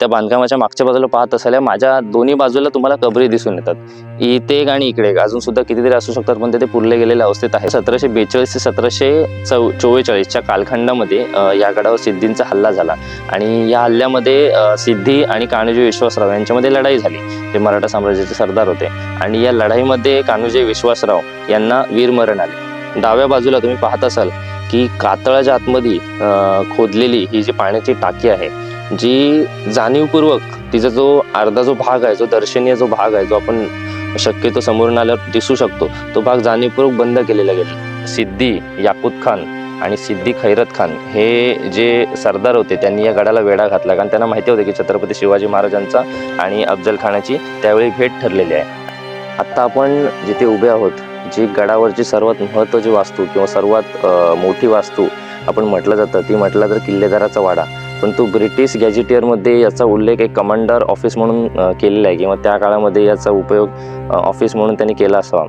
त्या बांधकामाच्या मागच्या बाजूला पाहत असाल माझ्या दोन्ही बाजूला तुम्हाला कबरी दिसून येतात. इथे एक आणि इकडे एक. अजून सुद्धा कितीतरी असू शकतात पण ते पुरले गेलेल्या अवस्थेत आहे. सतराशे बेचाळीस ते सतराशे चौ चोवेचाळीसच्या कालखंडामध्ये या गडावर सिद्धींचा हल्ला झाला. आणि या हल्ल्यामध्ये सिद्धी आणि कान्होजी विश्वासराव यांच्यामध्ये लढाई झाली. ते मराठा साम्राज्याचे सरदार होते. आणि या लढाईमध्ये कान्होजी विश्वासराव यांना वीरमरण आले. डाव्या बाजूला तुम्ही पाहत असाल की कातळाच्या आतमध्ये खोदलेली ही जी पाण्याची टाकी आहे जी जाणीवपूर्वक तिचा जो अर्धा जो भाग आहे जो दर्शनीय जो भाग आहे जो आपण शक्यतो समोरून आल्यावर दिसू शकतो तो भाग जाणीवपूर्वक बंद केलेला गेला. सिद्धी याकूत खान आणि सिद्धी खैरत खान हे जे सरदार होते त्यांनी या गडाला वेढा घातला. कारण त्यांना माहिती होते की छत्रपती शिवाजी महाराजांचा आणि अफजल खानाची त्यावेळी भेट ठरलेली आहे. आत्ता आपण जिथे उभे आहोत जी गडावरची सर्वात महत्त्वाची वास्तू किंवा सर्वात मोठी वास्तू आपण म्हटलं जातं ती म्हटलं तर किल्लेदाराचा वाडा. पण तो ब्रिटिश गॅजेटियरमध्ये याचा उल्लेख एक कमांडर ऑफिस म्हणून केलेला आहे किंवा त्या काळामध्ये याचा उपयोग ऑफिस म्हणून त्यांनी केला असावा.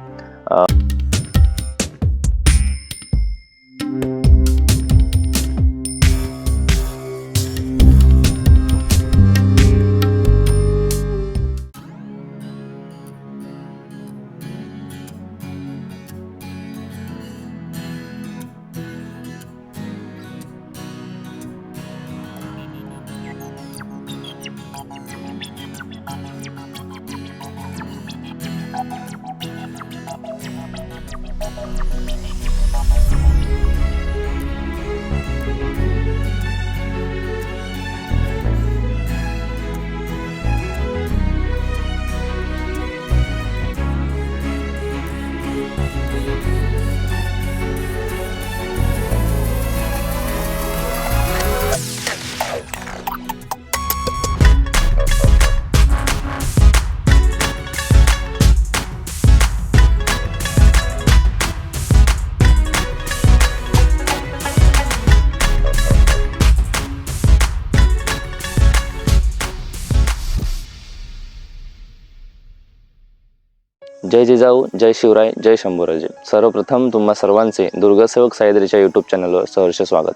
जय जिजाऊ जय शिवराय जय शंभूराजे. सर्वप्रथम तुम्हा सर्वांचे दुर्गसेवक सायद्रीच्या यूट्यूब चॅनलवर सहर्ष स्वागत.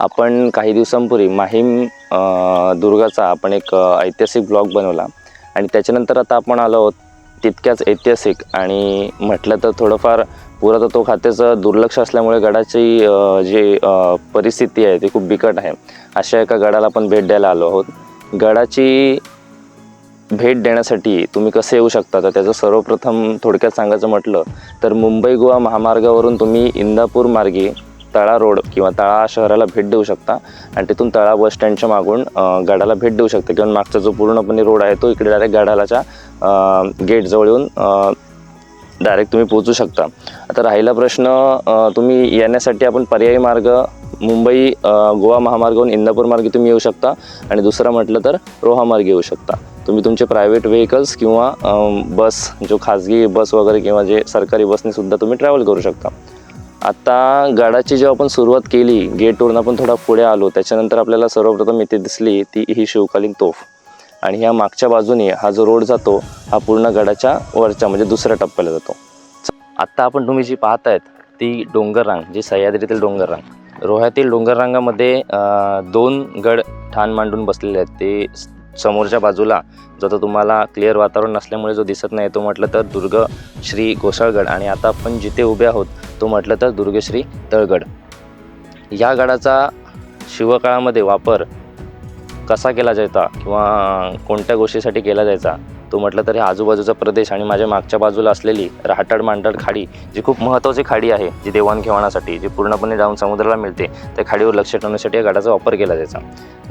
आपण काही दिवसांपूर्वी माहीम दुर्गाचा आपण एक ऐतिहासिक ब्लॉग बनवला. आणि त्याच्यानंतर आता आपण आलो आहोत तितक्याच ऐतिहासिक आणि म्हटलं तर थोडंफार पुरातत्व खात्याचं दुर्लक्ष असल्यामुळे गडाची जी परिस्थिती आहे ती खूप बिकट आहे. अशा एका गडाला आपण भेट द्यायला आलो आहोत. गडाची भेट देण्यासाठी तुम्ही कसे येऊ शकता? तर त्याचं सर्वप्रथम थोडक्यात सांगायचं म्हटलं तर मुंबई गोवा महामार्गावरून तुम्ही इंदापूर मार्गे तळा रोड किंवा तळा शहराला भेट देऊ शकता आणि तिथून तळा बस स्टँडच्या मागून गाडाला गडाला भेट देऊ शकता किंवा मागचा जो पूर्णपणे रोड आहे तो इकडे डायरेक्ट गडालाच्या गेटजवळ येऊन डायरेक्ट तुम्ही पोहोचू शकता. आता राहिला प्रश्न तुम्ही येण्यासाठी आपण पर्यायी मार्ग मुंबई गोवा महामार्गावरून इंदापूर मार्गे तुम्ही येऊ शकता आणि दुसरा म्हटलं तर रोहा मार्गे येऊ शकता. तुम्ही तुमचे प्रायव्हेट व्हेकल्स किंवा बस जो खाजगी बस वगैरे किंवा जे सरकारी बसने सुद्धा तुम्ही ट्रॅव्हल करू शकता. आता गडाची जेव्हा आपण सुरुवात केली गेटवरून आपण थोडा पुढे आलो त्याच्यानंतर आपल्याला सर्वप्रथम इथे दिसली ती ही शिवकालीन तोफ. आणि ह्या मागच्या बाजूने हा जो रोड जातो हा पूर्ण गडाच्या वरच्या म्हणजे दुसऱ्या टप्प्याला जातो. आत्ता आपण तुम्ही जी पाहत आहेत ती डोंगररांग जी सह्याद्रीतील डोंगररांग. रोह्यातील डोंगररांगामध्ये दोन गड ठाण मांडून बसलेले आहेत. ते समोरच्या बाजूला जो तो तुम्हाला क्लिअर वातावरण नसल्यामुळे जो दिसत नाही तो म्हटलं तर दुर्ग श्री घोसाळगड आणि आता आपण जिथे उभे आहोत तो म्हटलं तर दुर्गश्री तळगड. या गडाचा शिवकाळामध्ये वापर कसा केला जायचा? किंवा कोणत्या गोष्टीसाठी केला जायचा? तो म्हटलं तर हे आजूबाजूचा प्रदेश आणि माझ्या मागच्या बाजूला असलेली राहटाड मांडळ खाडी जी खूप महत्त्वाची खाडी आहे जी देवाणघेवाणासाठी जी पूर्णपणे जाऊन समुद्राला मिळते त्या खाडीवर लक्ष ठेवण्यासाठी या गडाचा वापर केला जायचा.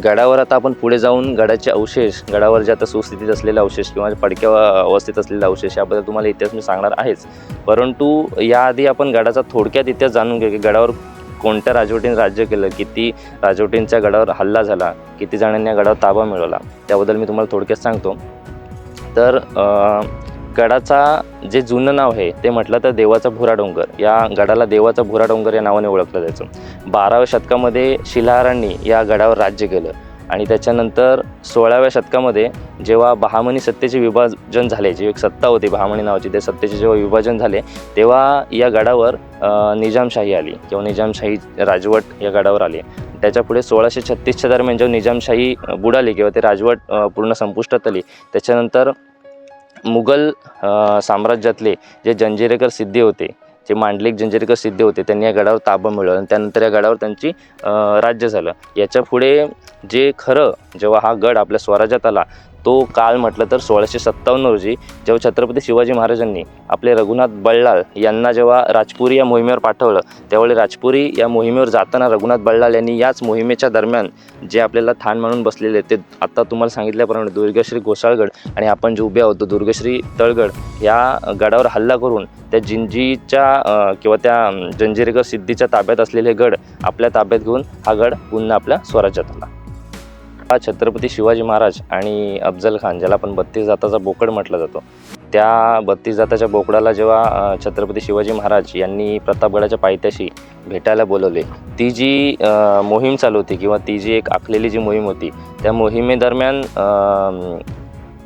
गडावर आता आपण पुढे जाऊन गडाचे अवशेष गडावर जे आता सुस्थितीत असलेले अवशेष किंवा पडक्या अवस्थेत असलेले अवशेष याबद्दल तुम्हाला इतिहास मी सांगणार आहेच. परंतु याआधी आपण गडाचा थोडक्यात इतिहास जाणून घेऊ की गडावर कोणत्या राजवटीने राज्य केलं किती राजवटींच्या गडावर हल्ला झाला किती जणांनी या गडावर ताबा मिळवला त्याबद्दल मी तुम्हाला थोडक्यात सांगतो. तर गडाचा जे जुनं नाव आहे ते म्हटलं तर देवाचा भुरा डोंगर. या गडाला देवाचा भुरा डोंगर या नावाने ओळखलं जायचं. बाराव्या शतकामध्ये शिलाहारांनी या गडावर राज्य केलं आणि त्याच्यानंतर सोळाव्या शतकामध्ये जेव्हा बहामनी सत्तेचे विभाजन झाले जी एक सत्ता होती बहामणी नावाची त्या सत्तेचे जेव्हा विभाजन झाले तेव्हा या गडावर निजामशाही आली किंवा निजामशाही राजवट या गडावर आली. त्याच्या पुढे सोळाशे छत्तीसच्या दरम्यान जेव्हा निजामशाही बुडाली किंवा ते राजवट पूर्ण संपुष्टात आली त्याच्यानंतर मुघल साम्राज्यातले जे जंजिरेकर सिद्धे होते जे मांडलिक जंजिरेकर सिद्धे होते त्यांनी या गडावर ताबा मिळवला आणि त्यानंतर या गडावर त्यांची राज्य झालं. याच्यापुढे जे खरं जेव्हा हा गड आपल्या स्वराज्यात आला तो काळ म्हटलं तर सोळाशे सत्तावन्न रोजी जेव्हा छत्रपती शिवाजी महाराजांनी आपले रघुनाथ बल्लाळ यांना जेव्हा राजपुरी या मोहिमेवर पाठवलं त्यावेळी राजपुरी या मोहिमेवर जाताना रघुनाथ बल्लाळ यांनी याच मोहिमेच्या दरम्यान जे आपल्याला ठाण म्हणून बसलेले ते आत्ता तुम्हाला सांगितल्याप्रमाणे दुर्गश्री गोसाळगड आणि आपण जे उभे आहोत दुर्गश्री तळगड या गडावर हल्ला करून त्या जिंजीच्या किंवा त्या जंजिरेकर सिद्धीच्या ताब्यात असलेले गड आपल्या ताब्यात घेऊन हा गड पुन्हा आपल्या स्वराज्यात आला. हा छत्रपती शिवाजी महाराज आणि अफजल खान ज्याला आपण बत्तीस जाताचा बोकड म्हटला जातो. त्या बत्तीस जाताच्या बोकडाला जेव्हा छत्रपती शिवाजी महाराज यांनी प्रतापगडाच्या पायथ्याशी भेटायला बोलवले ती जी मोहीम चालू होती किंवा ती जी एक आखलेली जी मोहीम होती त्या मोहिमेदरम्यान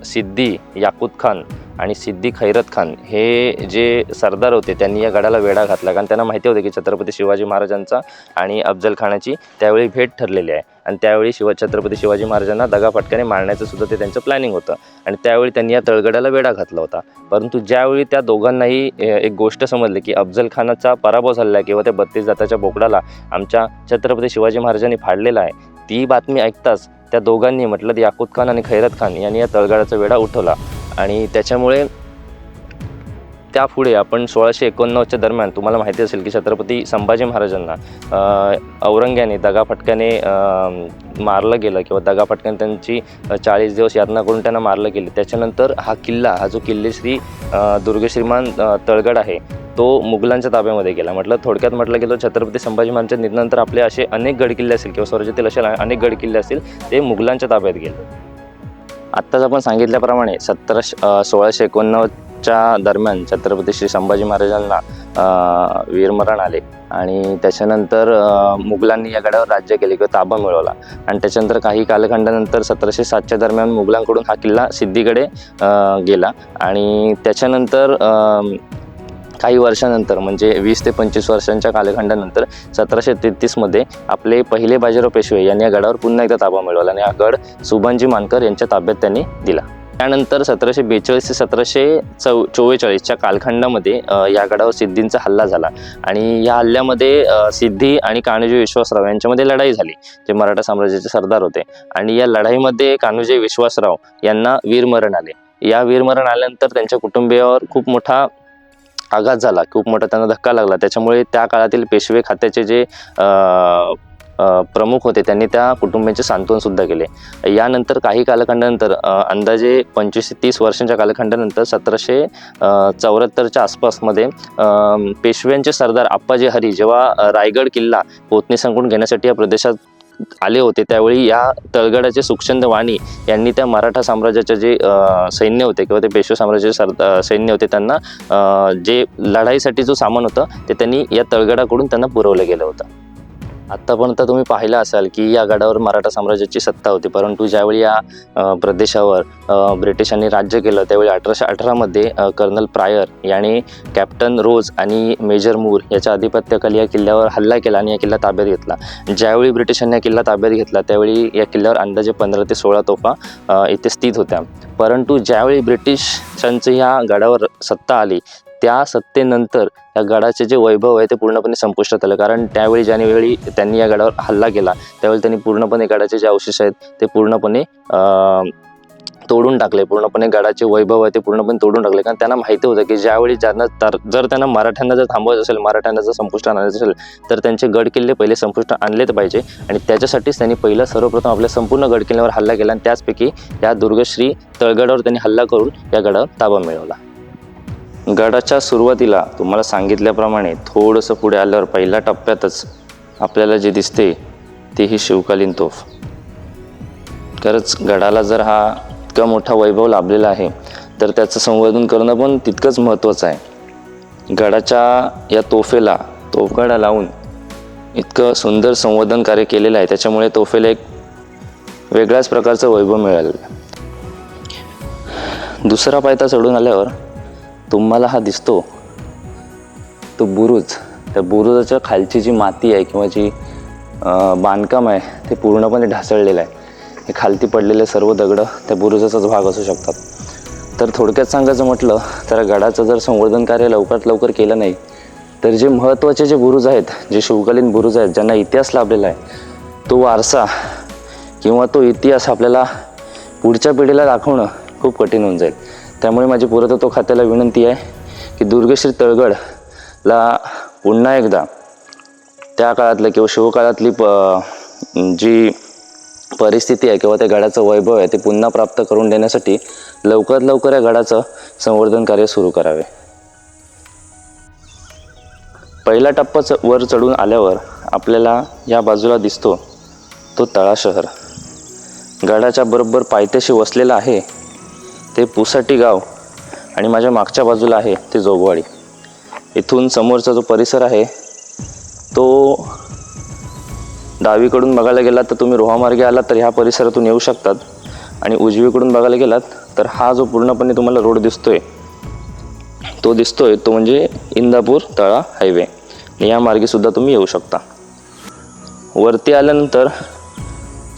सिद्धी याकूत खान आणि सिद्दी खैरत खान हे जे सरदार होते त्यांनी या गडाला वेढा घातला. कारण त्यांना माहिती होते की छत्रपती शिवाजी महाराजांचा आणि अफजल खानाची त्यावेळी भेट ठरलेली आहे. आणि त्यावेळी शिव छत्रपती शिवाजी महाराजांना दगाफटक्याने मारण्याचं सुद्धा ते त्यांचं प्लॅनिंग होतं. आणि त्यावेळी त्यांनी या तळगडाला वेढा घातला होता. परंतु ज्यावेळी त्या दोघांनाही एक गोष्ट समजली की अफजल खानाचा पराभव झालेला आहे किंवा त्या बत्तीस जाताच्या बोकडाला आमच्या छत्रपती शिवाजी महाराजांनी फाडलेला आहे ती बातमी ऐकताच त्या दोघांनी म्हटलं तर याकूत खान आणि खैरत खान यांनी या तळगडाचा वेढा उठवला. आणि त्याच्यामुळे त्यापुढे आपण सोळाशे एकोणनव्वदच्या दरम्यान तुम्हाला माहिती असेल की छत्रपती संभाजी महाराजांना औरंग्याने दगाफटक्याने मारलं गेलं किंवा दगाफटक्याने त्यांची चाळीस दिवस यातना करून त्यांना मारलं गेलं. त्याच्यानंतर हा किल्ला हा जो किल्लेश्री दुर्गश्रीमान तळगड आहे तो मुघलांच्या ताब्यामध्ये गेला. म्हटलं थोडक्यात म्हटलं गेलं छत्रपती संभाजी महाराजांच्या निधनानंतर आपले असे अनेक गडकिल्ले असतील किंवा स्वराज्यातील असे अनेक गडकिल्ले असतील ते मुघलांच्या ताब्यात गेले. आत्ताच आपण सांगितल्याप्रमाणे सतरा सोळाशे एकोणनव्वदच्या दरम्यान छत्रपती श्री संभाजी महाराजांना वीरमरण आले. आणि त्याच्यानंतर मुघलांनी या गडावर राज्य केले किंवा ताबा मिळवला. आणि त्याच्यानंतर काही कालखंडानंतर सतराशे सातच्या दरम्यान मुघलांकडून हा किल्ला सिद्धीकडे गेला. आणि त्याच्यानंतर काही वर्षानंतर म्हणजे वीस ते पंचवीस वर्षांच्या कालखंडानंतर सतराशे तेहतीसमध्ये आपले पहिले बाजीराव पेशवे यांनी या गडावर पुन्हा एकदा ताबा मिळवला आणि हा गड सुभानजी मानकर यांच्या ताब्यात त्यांनी दिला. त्यानंतर सतराशे बेचाळीस ते सतराशे चौ चव्वेचाळीसच्या कालखंडामध्ये या गडावर सिद्धींचा हल्ला झाला आणि या हल्ल्यामध्ये सिद्धी आणि कान्होजी विश्वासराव यांच्यामध्ये लढाई झाली जे मराठा साम्राज्याचे सरदार होते. आणि या लढाईमध्ये कान्होजी विश्वासराव यांना वीरमरण आले. या वीरमरण आल्यानंतर त्यांच्या कुटुंबियावर खूप मोठा आघात झाला खूप मोठा त्यांना धक्का लागला. त्याच्यामुळे त्या काळातील पेशवे खात्याचे जे प्रमुख होते त्यांनी त्या कुटुंबियांचे सांत्वनसुद्धा केले. यानंतर काही कालखंडानंतर अंदाजे पंचवीस ते तीस वर्षांच्या कालखंडानंतर सतराशे चौऱ्याहत्तरच्या आसपासमध्ये पेशव्यांचे सरदार आप्पाजी हरी जेव्हा रायगड किल्ला पोतनी संकुन घेण्यासाठी या प्रदेशात आले होते त्यावेळी या तळगडाचे सुखचंद वाणी यांनी त्या मराठा साम्राज्याचे जे सैन्य होते किंवा ते पेशवे साम्राज्याचे सर सैन्य होते त्यांना जे लढाईसाठी जो सामान होतं ते त्यांनी या तळगडाकडून त्यांना पुरवलं गेलं होतं. आत्तापर्यंत तुम्ही पाहिलं असाल की या गडावर मराठा साम्राज्याची सत्ता होती. परंतु ज्यावेळी या प्रदेशावर ब्रिटिशांनी राज्य केलं त्यावेळी अठराशे अठरामध्ये कर्नल प्रायर याने कॅप्टन रोज आणि मेजर मूर याच्या आधिपत्याखाली या किल्ल्यावर हल्ला केला आणि या किल्ला ताब्यात घेतला. ज्यावेळी ब्रिटिशांनी या किल्ला ताब्यात घेतला त्यावेळी या किल्ल्यावर अंदाजे पंधरा ते सोळा तोफा इथे स्थित होत्या. परंतु ज्यावेळी ब्रिटिशांची ह्या गडावर सत्ता आली त्या सत्तेनंतर या गडाचे जे वैभव आहे ते पूर्णपणे संपुष्टात आलं. कारण त्यावेळी ज्यावेळी त्यांनी या गडावर हल्ला केला त्यावेळी त्यांनी पूर्णपणे गडाचे जे अवशेष आहेत ते पूर्णपणे तोडून टाकले. पूर्णपणे गडाचे वैभव आहे ते पूर्णपणे तोडून टाकले. कारण त्यांना माहिती होतं की ज्यावेळी ज्यांना तर जर त्यांना मराठ्यांना जर थांबवायचं असेल मराठ्यांना जर संपुष्टात आणायचं असेल तर त्यांचे गड किल्ले पहिले संपुष्टात आणलेच पाहिजे. आणि त्याच्यासाठीच त्यांनी पहिलं सर्वप्रथम आपल्या संपूर्ण गड किल्ल्यावर हल्ला केला आणि त्याचपैकी या दुर्गश्री तळगडावर त्यांनी हल्ला करून या गडावर ताबा मिळवला. गडाच्या सुरुवातीला तुम्हाला सांगितल्याप्रमाणे थोडंसं पुढे आल्यावर पहिल्या टप्प्यातच आपल्याला जे दिसते ते ही शिवकालीन तोफ. खरंच गडाला जर हा इतका मोठा वैभव लाभलेला आहे तर त्याचं संवर्धन करणं पण तितकंच महत्त्वाचं आहे. गडाच्या या तोफेला तोफगडा लावून इतकं सुंदर संवर्धन कार्य केलेलं आहे त्याच्यामुळे तोफेला एक वेगळ्याच प्रकारचं वैभव मिळालं दुसरा पायथा चढून आल्यावर तुम्हाला हा दिसतो तो बुरुज. त्या बुरुजाच्या खालची जी माती आहे किंवा जी बांधकाम आहे ते पूर्णपणे ढासळलेलं आहे. हे खालती पडलेले सर्व दगडं त्या बुरुजाचाच भाग असू शकतात. तर थोडक्यात सांगायचं म्हटलं तर गडाचं जर संवर्धन कार्य लवकरात लवकर केलं नाही तर जे महत्त्वाचे जे बुरुज आहेत जे शिवकालीन बुरुज आहेत ज्यांना इतिहास लाभलेला आहे तो वारसा किंवा तो इतिहास आपल्याला पुढच्या पिढीला दाखवणं खूप कठीण होऊन जाईल. त्यामुळे माझी पुरातत्व खात्याला विनंती आहे की दुर्गश्री तळगडला पुन्हा एकदा त्या काळातलं किंवा शिवकाळातली प जी परिस्थिती आहे किंवा त्या गडाचं वैभव आहे ते पुन्हा प्राप्त करून देण्यासाठी लवकरात लवकर या गडाचं संवर्धन कार्य सुरू करावे. पहिला टप्पा च- वर चढून आल्यावर आपल्याला या बाजूला दिसतो तो तळा शहर. गडाच्या बरोबर पायथ्याशी वसलेला आहे ते पुसाटी गाव आणि माझ्या मागच्या बाजूला आहे ते जोगवाडी. इथून समोरचा जो परिसर आहे तो डावीकडून बघायला गेलात तर तुम्ही रोहामार्गे आलात तर ह्या परिसरातून येऊ शकतात आणि उजवीकडून बघायला गेलात तर हा जो पूर्णपणे तुम्हाला रोड दिसतोय तो दिसतोय तो म्हणजे इंदापूर तळा हायवे. या मार्गेसुद्धा तुम्ही येऊ शकता. वरती आल्यानंतर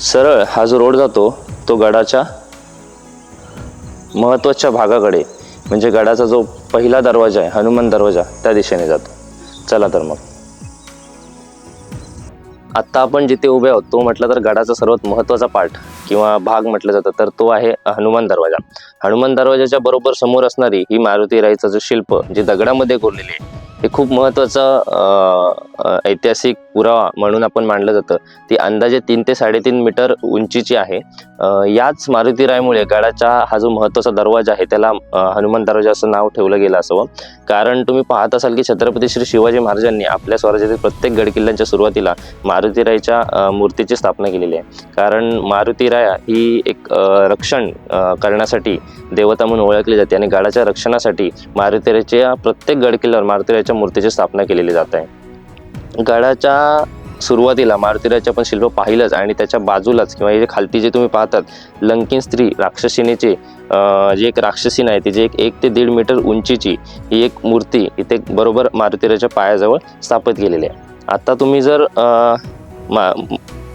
सरळ हा जो रोड जातो तो गडाच्या महत्त्वाच्या भागाकडे म्हणजे गडाचा जो पहिला दरवाजा आहे हनुमान दरवाजा त्या दिशेने जातो. चला तर मग. आत्ता आपण जिथे उभे आहोत तो म्हटलं तर गडाचा सर्वात महत्त्वाचा पार्ट किंवा भाग म्हटलं जातं तर तो आहे हनुमान दरवाजा. हनुमान दरवाजाच्या बरोबर समोर असणारी ही मारुती राईचं जो शिल्प जे दगडामध्ये कोरलेली आहे हे खूप महत्त्वाचं ऐतिहासिक पुरावा म्हणून आपण मानलं जातं. ती अंदाजे तीन ते साडेतीन मीटर उंचीची आहे. याच मारुती रायमुळे गडाचा हा जो महत्त्वाचा दरवाजा आहे त्याला हनुमान दरवाजा असं नाव ठेवलं गेलं असावं. कारण तुम्ही पाहत असाल की छत्रपती श्री शिवाजी महाराजांनी आपल्या स्वराज्यातील प्रत्येक गडकिल्ल्यांच्या सुरुवातीला मारुतीरायच्या मूर्तीची स्थापना केलेली आहे. कारण मारुतीराया ही एक रक्षण करण्यासाठी देवता म्हणून ओळखली जाते आणि गडाच्या रक्षणासाठी मारुतीरायच्या प्रत्येक गडकिल्ल्यावर मारुतीरायच्या मूर्तीची स्थापना केलेली जात आहे. गडाच्या सुरुवातीला मारुतीरायचं पण शिल्प पाहिलंच आणि त्याच्या बाजूलाच किंवा हे जे खालती जे तुम्ही पाहतात लंकीन स्त्री राक्षसिनीचे जी एक राक्षसीन आहे तिची एक एक ते दीड मीटर उंचीची ही एक मूर्ती इथे बरोबर मारुतीराच्या पायाजवळ स्थापित केलेली आहे. आता तुम्ही जर मा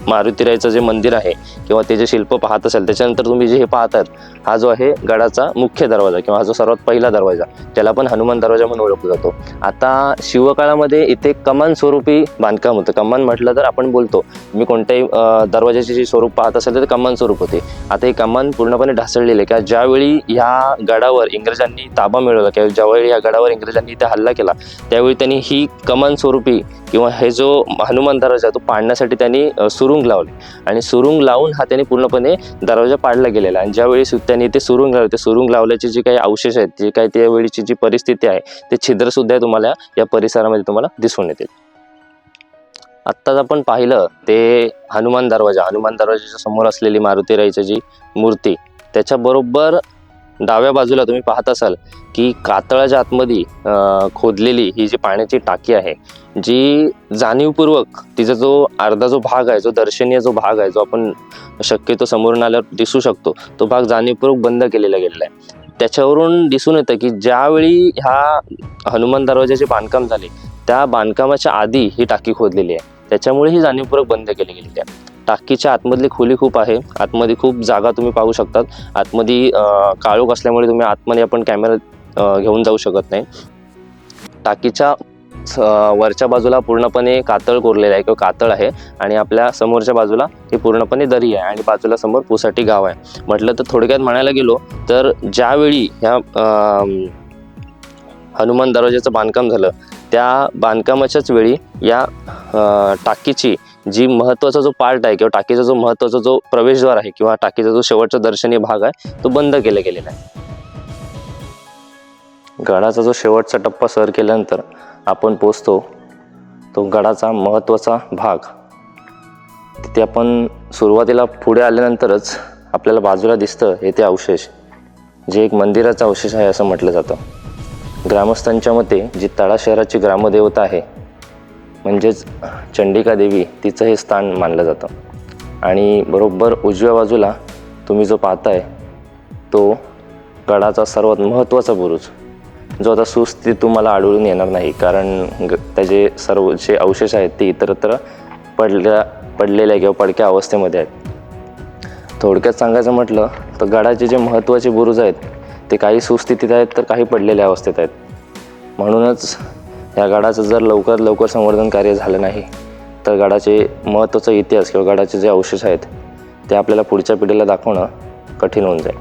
मारुतीरायचं जे मंदिर आहे किंवा ते जे शिल्प पाहत असाल त्याच्यानंतर तुम्ही जे हे पाहतात हा जो आहे गडाचा मुख्य दरवाजा किंवा हा जो सर्वात पहिला दरवाजा त्याला पण हनुमान दरवाजा म्हणून ओळखला जातो. आता शिवकाळामध्ये इथे कमान स्वरूपी बांधकाम होतं. कमान म्हटलं तर आपण बोलतो मी कोणत्याही दरवाजाचे जे स्वरूप पाहत असेल तर कमान स्वरूप होते. आता हे कमान पूर्णपणे ढासळलेले किंवा ज्यावेळी ह्या गडावर इंग्रजांनी ताबा मिळवला किंवा ज्यावेळी या गडावर इंग्रजांनी इथे हल्ला केला त्यावेळी त्यांनी ही कमान स्वरूपी किंवा हे जो हनुमान दरवाजा तो पाडण्यासाठी त्यांनी सुरुंग लावले. आणि सुरुंग लावून हा त्यांनी पूर्णपणे दरवाजा पाडला गेलेला आणि ज्यावेळी सु- त्यांनी ते सुरुंग लावले ते सुरुंग लावल्याचे जे काही अवशेष आहेत जे काही त्यावेळीची जी परिस्थिती आहे ते छिद्रसुद्धा तुम्हाला या परिसरामध्ये तुम्हाला दिसून येतील. आत्ताच आपण पाहिलं ते हनुमान दरवाजा हनुमान दरवाजाच्या समोर असलेली मारुती राईची जी मूर्ती त्याच्याबरोबर डाव्या बाजूला तुम्ही पाहत असाल की कातळाच्या आतमध्ये खोदलेली ही जी पाण्याची टाकी आहे जी जाणीवपूर्वक तिचा जो अर्धा जो भाग आहे जो दर्शनीय जो भाग आहे जो आपण शक्यतो समोरून आल्यावर दिसू शकतो तो भाग जाणीवपूर्वक बंद केलेला गेलेला आहे. त्याच्यावरून दिसून येतं की ज्यावेळी ह्या हनुमान दरवाजाचे बांधकाम झाले त्या बांधकामाच्या आधी ही टाकी खोदलेली आहे. त्याच्यामुळे ही जाणीवपूर्वक बंद केली गेलेली आहे. टाकीच्या आतमधली खोली खूप आहे. आतमध्ये खूप जागा तुम्ही पाहू शकतात. आतमध्ये काळोख असल्यामुळे तुम्ही आतमध्ये आपण कॅमेरा घेऊन जाऊ शकत नाही. टाकीच्या स- वरच्या बाजूला पूर्णपणे कातळ कोरलेलं आहे किंवा कातळ आहे आणि आपल्या समोरच्या बाजूला ही पूर्णपणे दरी आहे आणि बाजूला समोर पुसाठी गाव आहे. म्हटलं तर थोडक्यात म्हणायला गेलो तर ज्यावेळी ह्या हनुमान दरवाजाचं बांधकाम झालं त्या बांधकामाच्याच वेळी या टाकीची जी महत्त्वाचा जो पार्ट आहे किंवा टाकीचा जो महत्त्वाचा जो प्रवेशद्वार आहे किंवा टाकीचा जो शेवटचा दर्शनीय भाग आहे तो बंद केला गेलेला आहे. गडाचा जो शेवटचा टप्पा सर केल्यानंतर आपण पोचतो तो गडाचा महत्त्वाचा भाग. तिथे आपण सुरुवातीला पुढे आल्यानंतरच आपल्याला बाजूला दिसतं हे ते अवशेष. जे एक मंदिराचा अवशेष आहे असं म्हटलं जातं. ग्रामस्थांच्या मते जी तळा शहराची ग्रामदेवता आहे म्हणजेच चंडिका देवी तिचं हे स्थान मानलं जातं. आणि बरोबर उजव्या बाजूला तुम्ही जो पाहताय तो गडाचा सर्वात महत्त्वाचा बुरुज. जो आता सुस्थितीत तुम्हाला आढळून येणार नाही कारण ग त्याचे सर्व जे अवशेष आहेत ते इतरत्र पडल्या पडलेल्या किंवा पडक्या अवस्थेमध्ये आहेत. थोडक्यात सांगायचं म्हटलं तर गडाचे जे महत्त्वाचे बुरुज आहेत ते काही सुस्थितीत आहेत तर काही पडलेल्या अवस्थेत आहेत. म्हणूनच या गडाचं जर लवकरात लवकर संवर्धन कार्य झालं नाही तर गडाचे महत्त्वाचा इतिहास किंवा गडाचे जे अवशेष आहेत ते आपल्याला पुढच्या पिढीला दाखवणं कठीण होऊन जाईल.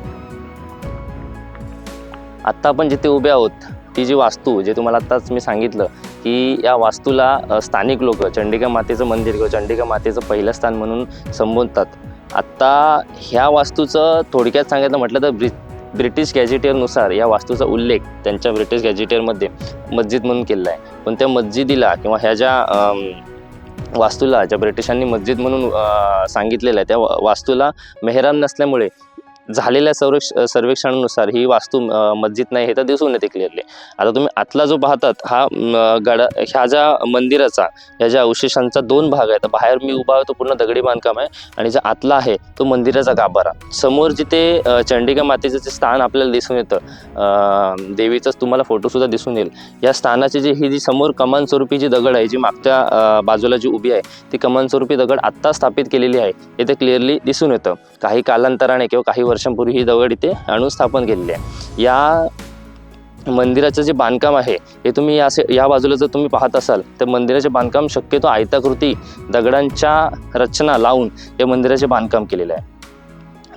आत्ता आपण जिथे उभे आहोत ती जी वास्तू जे तुम्हाला आत्ताच मी सांगितलं की या वास्तूला स्थानिक लोक चंडिका मातेचं मंदिर किंवा चंडिका मातेचं पहिलं स्थान म्हणून संबोधतात. आत्ता ह्या वास्तूचं थोडक्यात सांगायचं म्हटलं तर ब्रिज ब्रिटिश गॅझेटियरनुसार या वास्तूचा उल्लेख त्यांच्या ब्रिटिश गॅझेटियरमध्ये मस्जिद म्हणून केलेला आहे. पण त्या मस्जिदीला किंवा ह्या ज्या वास्तूला ज्या ब्रिटिशांनी मस्जिद म्हणून सांगितलेलं आहे त्या वास्तूला मेहराम नसल्यामुळे झालेल्या सर्वेक्ष सर्वेक्षणानुसार ही वास्तू मस्जिद नाही हे तर दिसून येते क्लिअरली आता तुम्ही आतला जो पाहतात हा गड ह्या ज्या मंदिराचा ह्या ज्या अवशेषांचा दोन भाग आहे तर बाहेर मी उभा आहे तो पूर्ण दगडी बांधकाम आहे आणि जो आतला आहे तो मंदिराचा गाभारा. समोर जिथे चंडिका मातेचं जे स्थान आपल्याला दिसून येतं देवीचाच तुम्हाला फोटोसुद्धा दिसून येईल. या स्थानाची जी ही जी समोर कमान स्वरूपी जी दगड आहे जी मागच्या बाजूला जी उभी आहे ती कमान स्वरूपी दगड आत्ता स्थापित केलेली आहे इथे क्लिअरली दिसून येतं. काही कालांतराने किंवा काही वर्षांपूर्वी ही दगड इथे आणून स्थापन केलेली आहे. या मंदिराचं जे बांधकाम आहे हे तुम्ही या या बाजूला जर तुम्ही पाहत असाल तर मंदिराचे बांधकाम शक्यतो आयताकृती दगडांच्या रचना लावून या मंदिराचे बांधकाम केलेलं आहे.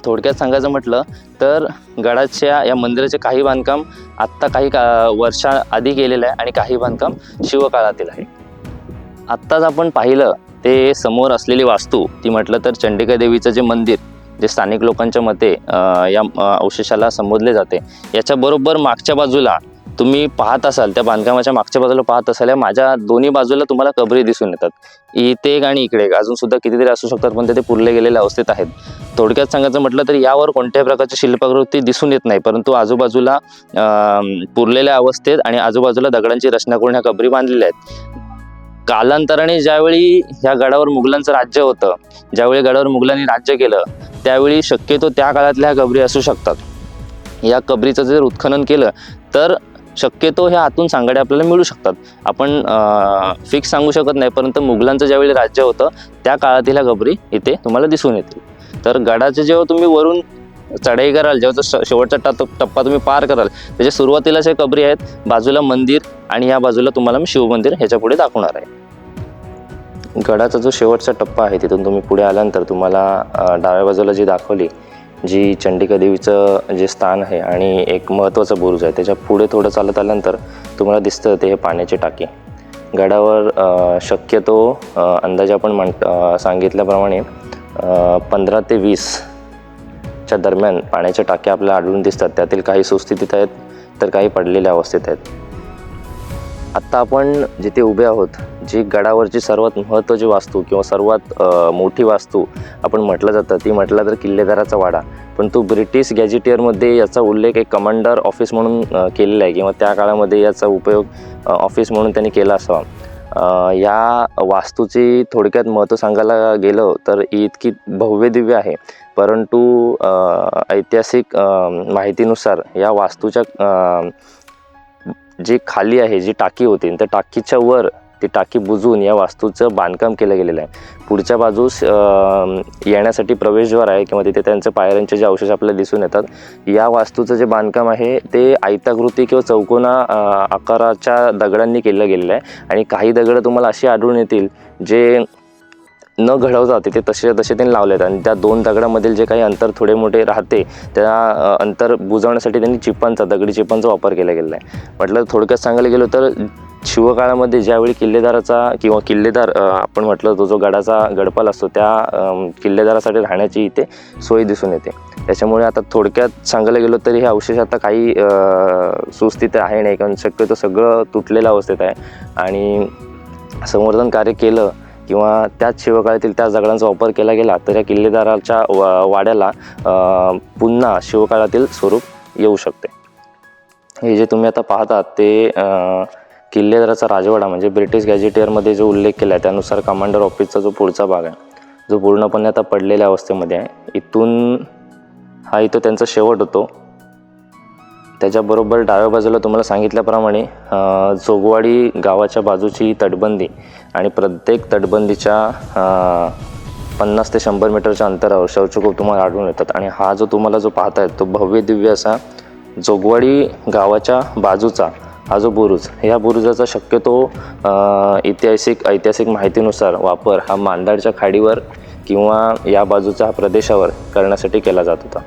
थोडक्यात सांगायचं म्हटलं तर गडाच्या या मंदिराचे काही बांधकाम आत्ता काही का वर्षा आधी केलेलं आहे आणि काही बांधकाम शिवकाळातील आहे. आत्ताच आपण पाहिलं ते समोर असलेली वास्तू ती म्हटलं तर चंडिका देवीचं जे मंदिर जे स्थानिक लोकांच्या मते या अवशेषाला संबोधले जाते. याच्याबरोबर मागच्या बाजूला तुम्ही पाहत असाल त्या बांधकामाच्या मागच्या बाजूला पाहत असाल या माझ्या दोन्ही बाजूला तुम्हाला कबरी दिसून येतात. इथे एक आणि इकडे. एक अजून सुद्धा कितीतरी असू शकतात पण ते पुरले गेलेल्या अवस्थेत आहेत. थोडक्यात सांगायचं म्हटलं तर यावर कोणत्याही प्रकारची शिल्पकृती दिसून येत नाही परंतु आजूबाजूला पुरलेल्या अवस्थेत आणि आजूबाजूला दगडांची रचना करून ह्या कबरी बांधलेल्या आहेत. कालांतराने ज्यावेळी ह्या गडावर मुघलांचं राज्य होतं ज्यावेळी गडावर मुघलांनी राज्य केलं त्यावेळी शक्यतो त्या काळातल्या ह्या कबरी असू शकतात. या कबरीचं जर उत्खनन केलं तर शक्यतो ह्या आतून सांगाड्या आपल्याला मिळू शकतात. आपण फिक्स सांगू शकत नाही परंतु मुघलांचं ज्यावेळी राज्य होतं त्या काळातील ह्या कबरी इथे तुम्हाला दिसून येतील. तर गडाचे जेव्हा तुम्ही वरून चढाई कराल जेव्हा शेवटचा टप टप्पा तुम्ही पार कराल त्याच्या सुरुवातीलाच जे कबरी आहेत बाजूला मंदिर आणि या बाजूला तुम्हाला मी शिवमंदिर ह्याच्या पुढे दाखवणार आहे. गडाचा जो शेवटचा टप्पा आहे तिथून तुम्ही पुढे आल्यानंतर तुम्हाला डाव्या बाजूला जी दाखवली जी चंडिका देवीचं जे स्थान आहे आणि एक महत्त्वाचं बुरुज आहे त्याच्या पुढे थोडं चालत आल्यानंतर तुम्हाला दिसतं ते हे पाण्याची टाकी. गडावर शक्यतो अंदाजे आपण म्हण सांगितल्याप्रमाणे पंधरा ते वीसच्या दरम्यान पाण्याच्या टाक्या आपल्याला आढळून दिसतात. त्यातील काही सुस्थितीत आहेत तर काही पडलेल्या अवस्थेत आहेत. आत्ता आपण जिथे उभे आहोत जी गडावरची सर्वात महत्त्वाची वास्तू किंवा सर्वात मोठी वास्तू आपण म्हटलं जातं ती म्हटलं तर किल्लेदाराचा वाडा. पण तो ब्रिटिश गॅजेटियरमध्ये याचा उल्लेख एक कमांडर ऑफिस म्हणून केलेला आहे किंवा त्या काळामध्ये याचा उपयोग ऑफिस म्हणून त्यांनी केला असावा. या वास्तूची थोडक्यात महत्त्व सांगायला गेलं तर इतकी भव्य दिव्य आहे. परंतु ऐतिहासिक माहितीनुसार या वास्तूच्या जी खाली आहे जी टाकी होती त्या टाकीच्या वर ती टाकी बुजवून या वास्तूचं बांधकाम केलं गेलेलं आहे. पुढच्या बाजूस येण्यासाठी प्रवेशद्वार आहे किंवा तिथे त्यांचे पायऱ्यांचे जे अवशेष आपल्याला दिसून येतात या वास्तूचं जे बांधकाम आहे ते आयताकृती किंवा चौकोना आकाराच्या दगडांनी केलं गेलेलं आहे. आणि काही दगडं तुम्हाला अशी आढळून येतील जे न घडवता ते तसे तसे त्यांनी लावले आहेत. आणि त्या दोन दगडामधील जे काही अंतर थोडे मोठे राहते त्या अंतर बुजवण्यासाठी त्यांनी चिप्पांचा दगडी चिप्पांचा वापर केला गेलेला आहे. म्हटलं थोडक्यात सांगायला गेलो तर शिवकाळामध्ये ज्यावेळी किल्लेदाराचा किंवा किल्लेदार आपण म्हटलं तो जो गडाचा गडपाल असतो त्या किल्लेदारासाठी राहण्याची इथे सोय दिसून येते. त्याच्यामुळे आता थोडक्यात सांगायला गेलो तरी हे अवशेष आता काही सुस्थित आहे नाही. कारण शक्यतो सगळं तुटलेल्या अवस्थेत आहे. आणि संवर्धन कार्य केलं किंवा त्याच शिवकाळातील त्याच दगडांचा वापर केला गेला तर या किल्लेदाराच्या वा वाड्याला पुन्हा शिवकाळातील स्वरूप येऊ शकते. हे जे तुम्ही आता पाहतात ते किल्लेदाराचा राजवाडा म्हणजे ब्रिटिश गॅजेटियरमध्ये जो उल्लेख केला आहे त्यानुसार कमांडर ऑफिसचा जो पुढचा भाग आहे जो पूर्णपणे आता पडलेल्या अवस्थेमध्ये आहे. इथून हा इथं त्यांचा शेवट होतो. त्याच्याबरोबर डाव्या बाजूला तुम्हाला सांगितल्याप्रमाणे जोगवाडी गावाच्या बाजूची तटबंदी आणि प्रत्येक तटबंदीच्या पन्नास ते शंभर मीटरच्या अंतरावर शौचकूप तुम्हाला आढळून येतात. आणि हा जो तुम्हाला जो पाहताय तो भव्य दिव्य असा जोगवाडी गावाच्या बाजूचा हा जो बुरुज ह्या बुरुजाचा शक्यतो ऐतिहासिक ऐतिहासिक माहितीनुसार वापर हा मांदाडच्या खाडीवर किंवा या बाजूच्या प्रदेशावर करण्यासाठी केला जात होता.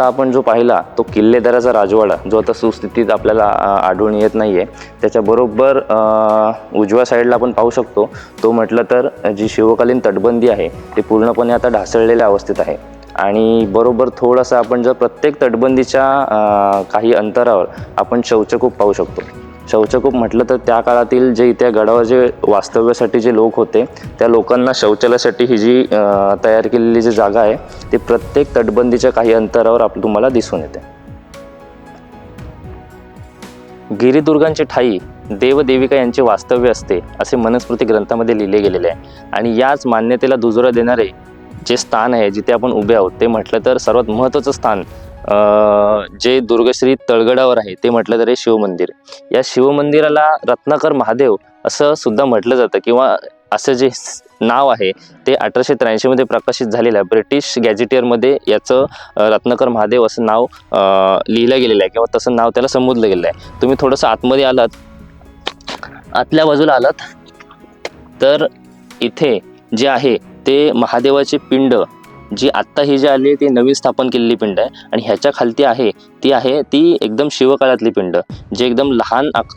आता आपण जो पाहिला तो किल्लेदाराचा राजवाडा जो आता सुस्थितीत आपल्याला आढळून येत नाही आहे त्याच्याबरोबर उजव्या साईडला आपण पाहू शकतो. तो म्हटलं तर जी शिवकालीन तटबंदी आहे ती पूर्णपणे आता ढासळलेल्या अवस्थेत आहे. आणि बरोबर थोडंसं आपण जर प्रत्येक तटबंदीच्या काही अंतरावर आपण शौचकूप पाहू शकतो. शौचकूप म्हटलं तर त्या काळातील जे इथे गडावर जे वास्तव्यासाठी जे लोक होते त्या लोकांना शौचालयासाठी ही जी तयार केलेली जी जागा आहे ती प्रत्येक तटबंदीच्या काही अंतरावर आप तुम्हाला दिसून येते. गिरिदुर्गांची ठाई देवदेविका यांचे वास्तव्य असते असे मनुस्मृती ग्रंथामध्ये लिहिले गेलेले आहे. आणि याच मान्यतेला दुजोरा देणारे जे स्थान आहे जिथे आपण उभे आहोत ते म्हटलं तर सर्वात महत्त्वाचं स्थान जे दुर्गश्री तळगडावर आहे ते म्हटलं तरी शिवमंदिर या शिवमंदिराला रत्नाकर महादेव असं सुद्धा म्हटलं जातं किंवा असं जे नाव आहे ते अठराशे त्र्याऐंशीमध्ये प्रकाशित झालेलं आहे. ब्रिटिश गॅजेटियरमध्ये याचं रत्नकर रत्नाकर महादेव असं नाव लिहिलं गेलेलं आहे किंवा तसं नाव त्याला संबोधलं गेलेलं आहे. तुम्ही थोडंसं आतमध्ये आलात आतल्या बाजूला आलात तर इथे जे आहे ते महादेवाचे पिंड जी आत्ता ही जी आली आहे ती नवीन स्थापन केलेली पिंड आहे. आणि ह्याच्या खालती आहे ती आहे ती एकदम शिवकाळातली पिंड जी एकदम लहान आक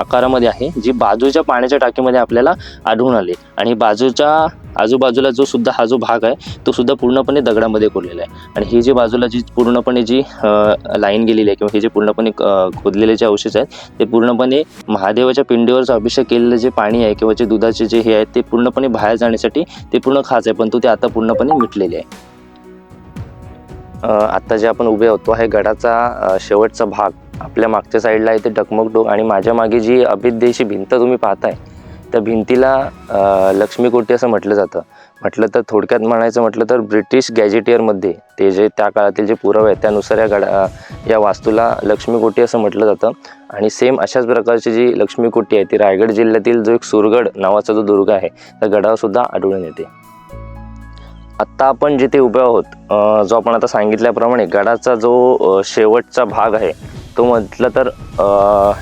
आकारामध्ये आहे जी बाजूच्या पाण्याच्या टाकीमध्ये आपल्याला आढळून आली. आणि बाजूच्या आजूबाजूला जो सुद्धा हा जो भाग आहे तो सुद्धा पूर्णपणे दगडामध्ये कोरलेला आहे. आणि ही जी बाजूला जी पूर्णपणे जी लाईन गेलेली आहे किंवा हे जे पूर्णपणे खोदलेले जे अवशेष आहेत ते पूर्णपणे महादेवाच्या पिंडीवरचा अभिषेक केलेलं जे पाणी आहे किंवा जे दुधाचे जे हे आहे ते पूर्णपणे बाहेर जाण्यासाठी ते पूर्ण खाच आहे परंतु ते आता पूर्णपणे मिटलेले आहे. आत्ता जे आपण उभे होतो आहे गडाचा शेवटचा भाग. आपल्या मागच्या साईडला आहे ते डकमक डोक आणि माझ्या मागे जी अभिदेशी भिंत तुम्ही पाहताय त्या भिंतीला लक्ष्मी कोटी असं म्हटलं जातं. म्हटलं तर थोडक्यात म्हणायचं म्हटलं तर ब्रिटिश गॅजेटियरमध्ये ते जे त्या काळातील जे पुरावे आहेत त्यानुसार या गडा या वास्तूला लक्ष्मी कोटी असं म्हटलं जातं. आणि सेम अशाच प्रकारची जी लक्ष्मी कोटी आहे ती रायगड जिल्ह्यातील जो एक सुरगड नावाचा जो दुर्ग आहे त्या गडावरसुद्धा आढळून येते. आत्ता आपण जिथे उभे आहोत जो आपण आता सांगितल्याप्रमाणे गडाचा जो शेवटचा भाग आहे तो म्हटलं तर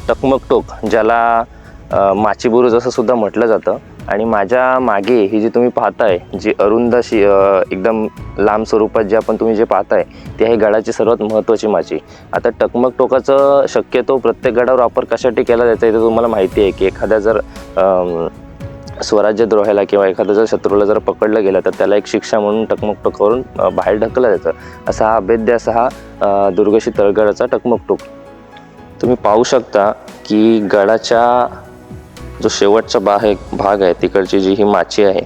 टकमकटोक ज्याला अ, माचीबुरुज सुद्धा म्हटलं जातं. आणि माझ्या मागे ही जी तुम्ही पाहताय जी अरुंद अशी एकदम लांब स्वरूपात जे आपण तुम्ही जे पाहताय ते आहे गडाची सर्वात महत्त्वाची माची. आता टकमक टोकाचं शक्यतो प्रत्येक गडावर वापर कशासाठी केला जायचा आहे ते तुम्हाला माहिती आहे की एखाद्या जर स्वराज्य स्वराज्यद्रोहाला किंवा एखाद्या जर शत्रूला जर पकडलं गेलं तर त्याला एक शिक्षा म्हणून टकमक टोकावरून बाहेर ढकललं जातं असा हा अभेद्य असा हा दुर्गशी तळगडाचा टकमक टोक. तुम्ही पाहू शकता की गडाच्या जो शेवटचा भाग आहे भाग आहे तिकडची जी ही माची आहे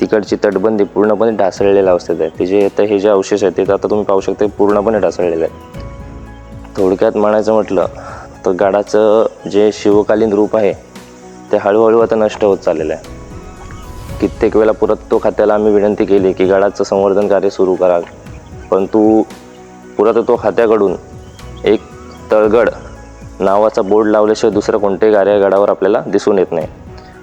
तिकडची तटबंदी पूर्णपणे ढासळलेल्या अवस्थेत आहे. ते जे आता हे जे अवशेष आहेत ते तर आता तुम्ही पाहू शकता हे पूर्णपणे ढासळलेले आहे थोडक्यात म्हणायचं म्हटलं तर गडाचं जे शिवकालीन रूप आहे ते हळूहळू आता नष्ट होत चाललेलं आहे. कित्येक वेळा पुरातत्व खात्याला आम्ही विनंती केली की गडाचं संवर्धन कार्य सुरू करा परंतु पुरातत्व खात्याकडून एक तळगड नावाचा बोर्ड लावल्याशिवाय दुसरं कोणत्याही कार्य गडावर आपल्याला दिसून येत नाही.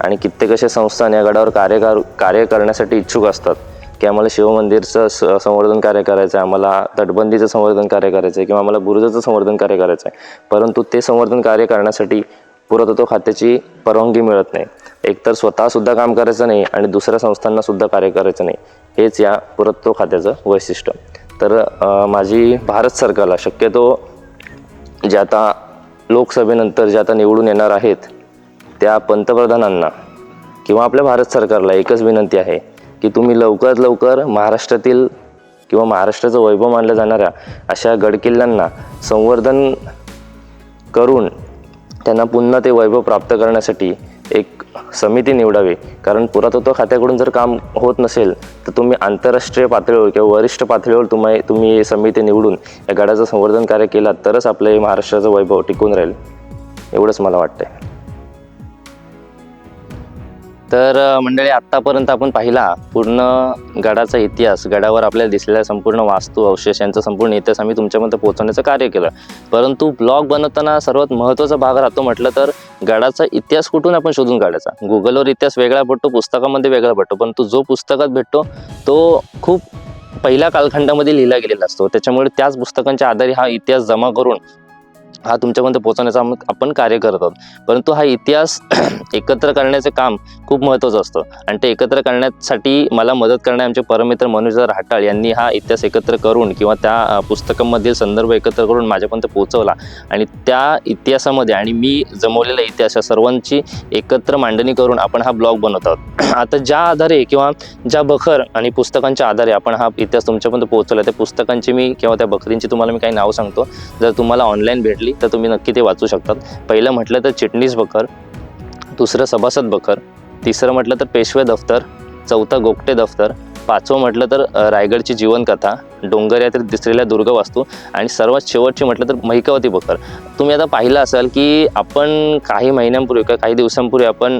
आणि कित्येक असे संस्थान या गडावर कार्यकार कार्य करण्यासाठी इच्छुक असतात की आम्हाला शिवमंदिरचं स संवर्धन कार्य करायचं आहे आम्हाला तटबंदीचं संवर्धन कार्य करायचं आहे किंवा आम्हाला बुरुजाचं संवर्धन कार्य करायचं आहे परंतु ते संवर्धन कार्य करण्यासाठी पुरातत्व खात्याची परवानगी मिळत नाही. एकतर स्वतःसुद्धा काम करायचं नाही आणि दुसऱ्या संस्थांनासुद्धा कार्य करायचं नाही. हेच या पुरातत्व खात्याचं वैशिष्ट्य. तर माझी भारत सरकारला शक्यतो जे आता लोकसभेनंतर जे आता निवडून येणार आहेत त्या पंतप्रधानांना किंवा आपल्या भारत सरकारला एकच विनंती आहे की तुम्ही लवकरात लवकर महाराष्ट्रातील किंवा महाराष्ट्राचं वैभव मानल्या जाणाऱ्या अशा गडकिल्ल्यांना संवर्धन करून त्यांना पुन्हा ते वैभव प्राप्त करण्यासाठी एक समिती निवडावी. कारण पुरातत्व खात्याकडून जर काम होत नसेल तर तुम्ही आंतरराष्ट्रीय पातळीवर किंवा वरिष्ठ पातळीवर तुम्ही तुम्ही समिती निवडून या गडाचं संवर्धन कार्य केलात तरच आपलं हे महाराष्ट्राचं वैभव टिकून राहील. एवढंच मला वाटतंय. तर मंडळी आत्तापर्यंत आपण पाहिला पूर्ण गडाचा इतिहास गडावर आपल्याला दिसलेल्या संपूर्ण वास्तू अवशेष यांचा संपूर्ण इतिहास आम्ही तुमच्यापर्यंत पोहोचवण्याचं कार्य केलं. परंतु ब्लॉग बनवताना सर्वात महत्त्वाचा भाग राहतो म्हटलं तर गडाचा इतिहास कुठून आपण शोधून काढायचा? गुगलवर इतिहास वेगळा भेटतो पुस्तकामध्ये वेगळा भेटतो परंतु जो पुस्तकात भेटतो तो खूप पहिल्या कालखंडामध्ये लिहिला गेलेला असतो. त्याच्यामुळे त्याच पुस्तकांच्या आधारे हा इतिहास जमा करून हा तुमच्यापर्यंत पोहोचवण्याचा आपण कार्य करत आहोत. परंतु हा इतिहास एकत्र करण्याचे काम खूप महत्त्वाचं असतं. आणि ते एकत्र करण्यासाठी मला मदत करणे आमचे परमित्र मनोजर राठाळ यांनी हा इतिहास एकत्र करून किंवा त्या पुस्तकांमधील पुस्तकामधील संदर्भ एकत्र करून माझ्यापर्यंत पोहोचवला. आणि त्या इतिहासामध्ये आणि मी जमवलेला इतिहास या सर्वांची एकत्र मांडणी करून आपण हा ब्लॉग बनवत आहोत. आता ज्या आधारे किंवा ज्या बखर आणि पुस्तकांच्या आधारे आपण हा इतिहास तुमच्यापर्यंत पोहोचवला त्या पुस्तकांची मी किंवा त्या बखरींची तुम्हाला मी काही नाव सांगतो. जर तुम्हाला ऑनलाईन भेटलं तर तुम्ही नक्की ते वाचू शकतात. पहिलं म्हटलं तर चिटणीस बकर दुसरं सभासद बकर तिसरं म्हटलं तर पेशवे दफ्तर चौथं गोपटे दफ्तर पाचवं म्हटलं तर रायगडची जीवनकथा डोंगर यात्रेत दिसलेल्या दुर्गवास्तू आणि सर्वात शेवटची म्हटलं तर महिकावती बखर तुम्ही आता पाहिलं असाल की आपण काही महिन्यांपूर्वी किंवा काही दिवसांपूर्वी आपण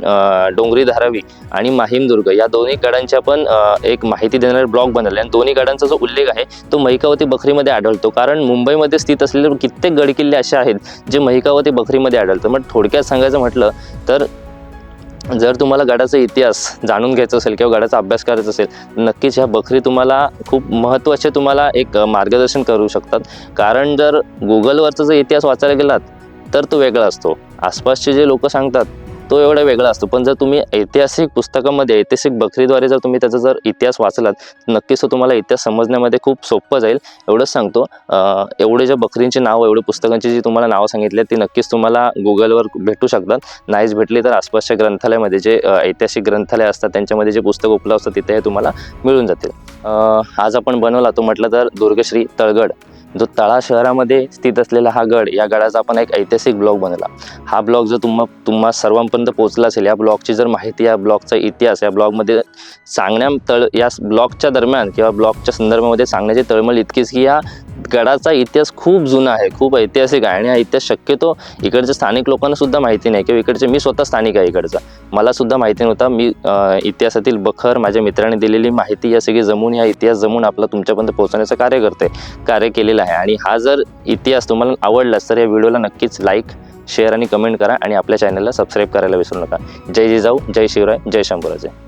डोंगरी धारावी आणि माहीमदुर्ग या दोन्ही गडांच्या पण एक माहिती देणारे ब्लॉग बनवले आणि दोन्ही गडांचा जो उल्लेख आहे तो महिकावती बखरीमध्ये आढळतो. कारण मुंबईमध्ये स्थित असलेले कित्येक गडकिल्ले असे आहेत जे महिकावती बखरीमध्ये आढळतं मग थोडक्यात सांगायचं म्हटलं तर जर तुम्हाला गडाचा इतिहास जाणून घ्यायचा असेल किंवा गडाचा अभ्यास करायचा असेल नक्कीच ह्या बकरी तुम्हाला खूप महत्त्वाचे तुम्हाला एक मार्गदर्शन करू शकतात. कारण जर गुगलवरचा जर इतिहास वाचायला गेलात तर तो वेगळा असतो. आसपासचे जे लोक सांगतात तो एवढा वेगळा असतो. पण जर तुम्ही ऐतिहासिक पुस्तकामध्ये ऐतिहासिक बकरीद्वारे जर तुम्ही त्याचा जर इतिहास वाचलात नक्कीच तो तुम्हाला इतिहास समजण्यामध्ये खूप सोपं जाईल. एवढंच सांगतो. एवढे ज्या बकरींची नावं एवढे पुस्तकांची जी तुम्हाला नावं सांगितली ती नक्कीच तुम्हाला गुगलवर भेटू शकतात. नाहीच भेटली तर आसपासच्या ग्रंथालयामध्ये जे ऐतिहासिक ग्रंथालय असतात त्यांच्यामध्ये जे पुस्तक उपलब्ध असतात तिथे हे तुम्हाला मिळून जातील. आज आपण बनवला तो म्हटलं तर दुर्गश्री तळगड. जो तळा शहरामध्ये स्थित असलेला हा गड या गडाचा आपण एक ऐतिहासिक ब्लॉग बनवला. हा ब्लॉग जर तुम्हा तुम्हा सर्वांपर्यंत पोहोचला असेल या ब्लॉगची जर माहिती या ब्लॉगचा इतिहास या ब्लॉगमध्ये सांगण्या तळ या ब्लॉगच्या दरम्यान किंवा ब्लॉगच्या संदर्भामध्ये सांगण्याची तळमळ इतकीच की या गडाचा इतिहास खूप जुना आहे खूप ऐतिहासिक आहे आणि हा इतिहास शक्यतो इकडच्या स्थानिक लोकांना सुद्धा माहिती नाही किंवा इकडचे मी स्वतः स्थानिक आहे इकडचा. मला सुद्धा माहिती नव्हता मी इतिहासातील बखर माझ्या मित्राने दिलेली माहिती या सगळी जमून या इतिहास जमून आपला तुमच्यापर्यंत पोहोचण्याचं कार्य करते कार्य केलेलं आहे. आणि हा जर इतिहास तुम्हाला आवडलाच तर या व्हिडिओला नक्कीच लाईक शेअर आणि कमेंट करा आणि आपल्या चॅनलला सबस्क्राईब करायला विसरू नका. जय जिजाऊ जय शिवराय जय शंभूराजे.